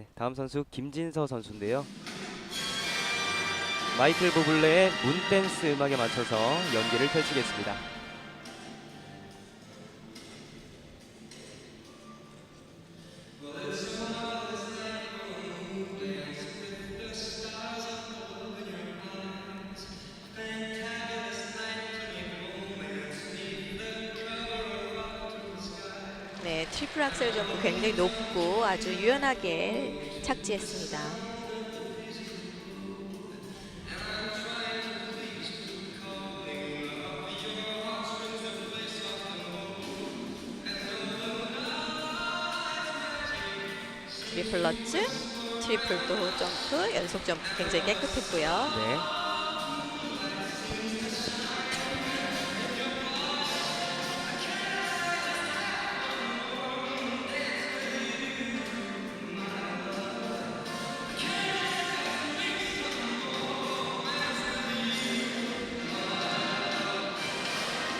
네, 다음 선수 김진서 선수인데요. 마이클 부블레의 문 댄스 음악에 맞춰서 연기를 펼치겠습니다. 트리플 악셀 점프 굉장히 높고 아주 유연하게 착지했습니다. 트리플 러츠, 트리플 또 점프, 연속 점프 굉장히 깨끗했고요. 네.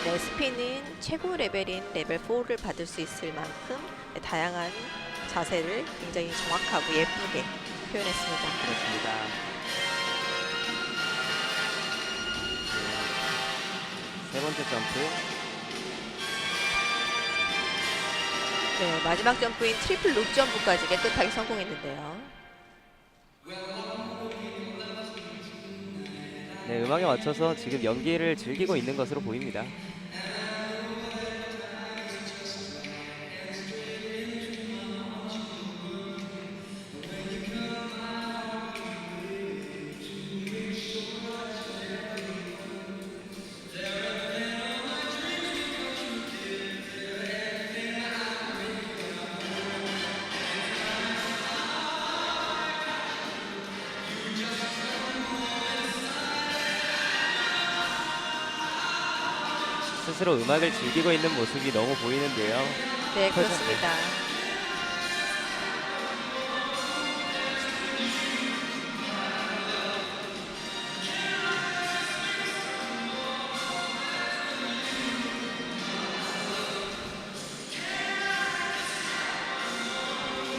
네, 스피는 최고 레벨인 레벨 4를 받을 수 있을 만큼 네, 다양한 자세를 굉장히 정확하고 예쁘게 표현했습니다. 그렇습니다. 네, 세 번째 점프. 네, 마지막 점프인 트리플 룩 점프까지 깨끗하게 성공했는데요. 네, 음악에 맞춰서 지금 연기를 즐기고 있는 것으로 보입니다. 스스로 음악을 즐기고 있는 모습이 너무 보이는데요. 네. 그렇습니다.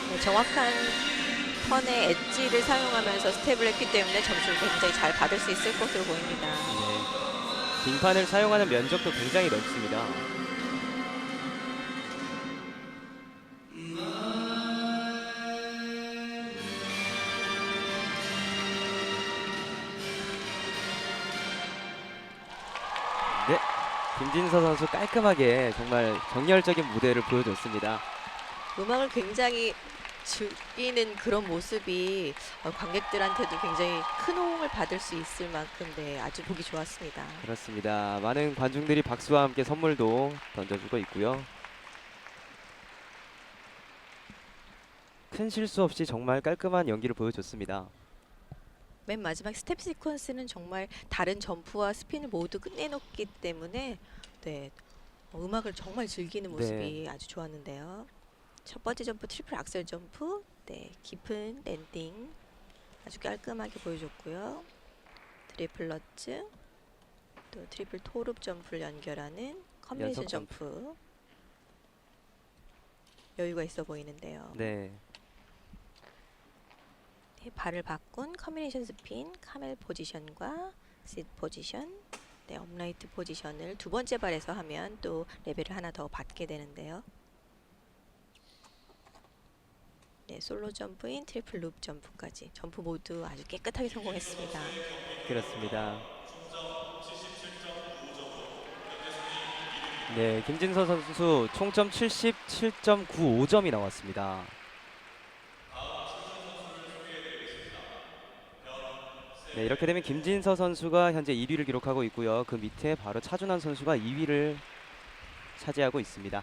네, 정확한 턴의 엣지를 사용하면서 스텝을 했기 때문에 점수를 굉장히 잘 받을 수 있을 것으로 보입니다. 네. 빙판을 사용하는 면적도 굉장히 넓습니다. 네, 김진서 선수 깔끔하게 정말 정열적인 무대를 보여줬습니다. 음악을 굉장히 즐기는 그런 모습이 어, 관객들한테도 굉장히 큰 호응을 받을 수 있을 만큼 네, 아주 보기 좋았습니다. 그렇습니다. 많은 관중들이 박수와 함께 선물도 던져주고 있고요. 큰 실수 없이 정말 깔끔한 연기를 보여줬습니다. 맨 마지막 스텝 시퀀스는 정말 다른 점프와 스핀을 모두 끝내놓기 때문에 네, 어, 음악을 정말 즐기는 모습이 아주 좋았는데요. 첫 번째 점프 트리플 악셀 점프, 네, 깊은 랜딩 아주 깔끔하게 보여줬고요. 트리플 러츠, 또 트리플 토룹 점프를 연결하는 컨비네이션 연속 점프. 점프 여유가 있어 보이는데요. 네, 네, 발을 바꾼 커뮤니션 스핀, 카멜 포지션과 시 포지션, 네, 업라이트 포지션을 두 번째 발에서 하면 또 레벨을 하나 더 받게 되는데요. 네, 솔로 점프인 트리플 룹 점프까지 점프 모두 아주 깨끗하게 성공했습니다. 그렇습니다. 네, 김진서 선수 총점 77.95점이 나왔습니다. 네, 이렇게 되면 김진서 선수가 현재 1위를 기록하고 있고요. 그 밑에 바로 차준환 선수가 2위를 차지하고 있습니다.